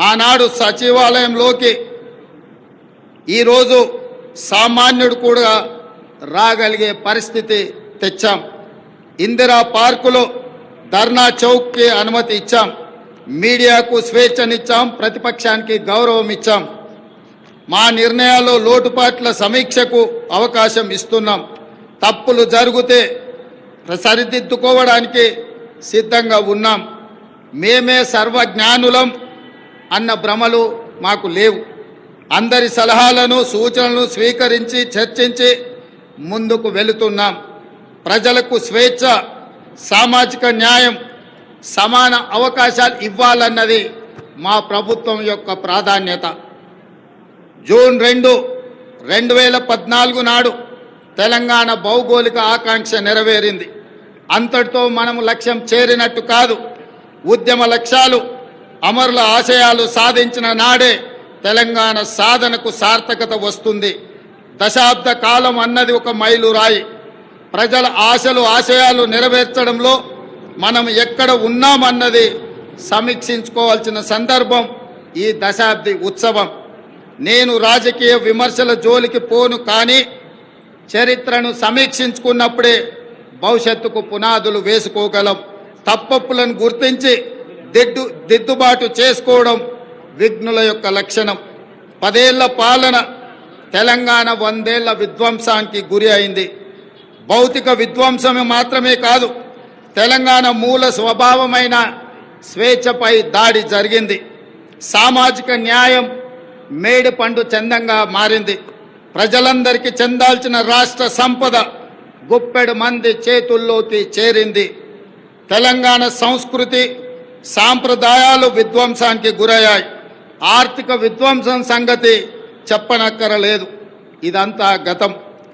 ఆనాడు సచివాలయంలోకి ఈరోజు సామాన్యుడు కూడా రాగలిగే పరిస్థితి తెచ్చాం. ఇందిరా పార్కులో ధర్నా చౌక్కి అనుమతి ఇచ్చాం. మీడియాకు స్వేచ్ఛనిచ్చాం. ప్రతిపక్షానికి గౌరవం ఇచ్చాం. మా నిర్ణయాల్లో లోటుపాట్ల సమీక్షకు అవకాశం ఇస్తున్నాం. తప్పులు జరిగితే సరిదిద్దుకోవడానికి సిద్ధంగా ఉన్నాం. మేమే సర్వజ్ఞానులం. అన్న భ్రమలు మాకు లేవు. అందరి సలహాలను సూచనలను స్వీకరించి చర్చించి ముందుకు వెళుతున్నాం. ప్రజలకు స్వేచ్ఛ సామాజిక న్యాయం సమాన అవకాశాలు ఇవ్వాలన్నది మా ప్రభుత్వం యొక్క ప్రాధాన్యత. జూన్ రెండు రెండు వేల పద్నాలుగు నాడు తెలంగాణ భౌగోళిక ఆకాంక్ష నెరవేరింది. అంతటితో మనం లక్ష్యం చేరినట్టు కాదు. ఉద్యమ లక్ష్యాలు అమరుల ఆశయాలు సాధించిన నాడే తెలంగాణ సాధనకు సార్థకత వస్తుంది. దశాబ్ద కాలం అన్నది ఒక మైలురాయి. ప్రజల ఆశలు ఆశయాలు నెరవేర్చడంలో మనం ఎక్కడ ఉన్నామన్నది సమీక్షించుకోవాల్సిన సందర్భం ఈ దశాబ్ది ఉత్సవం. నేను రాజకీయ విమర్శల జోలికి పోను కానీ చరిత్రను సమీక్షించుకున్నప్పుడే భవిష్యత్తుకు పునాదులు వేసుకోగలం. తప్పప్పులను గుర్తించి దిద్దు దిద్దుబాటు చేసుకోవడం విఘ్నుల యొక్క లక్షణం. పదేళ్ళ పాలన తెలంగాణ వందేళ్ళ విధ్వంసానికి గురి అయింది. భౌతిక విధ్వంసమే మాత్రమే కాదు తెలంగాణ మూల స్వభావమైన స్వేచ్ఛపై దాడి జరిగింది. సామాజిక న్యాయం మేడి పండు చందంగా మారింది. ప్రజలందరికీ చెందాల్సిన రాష్ట్ర సంపద గుప్పెడు మంది చేతుల్లోకి చేరింది. తెలంగాణ సంస్కృతి సాంప్రదాయాలు విధ్వంసానికి గురయ్యాయి. ఆర్థిక విధ్వంసం సంగతి చెప్పనక్కరలేదు. ఇదంతా గతం.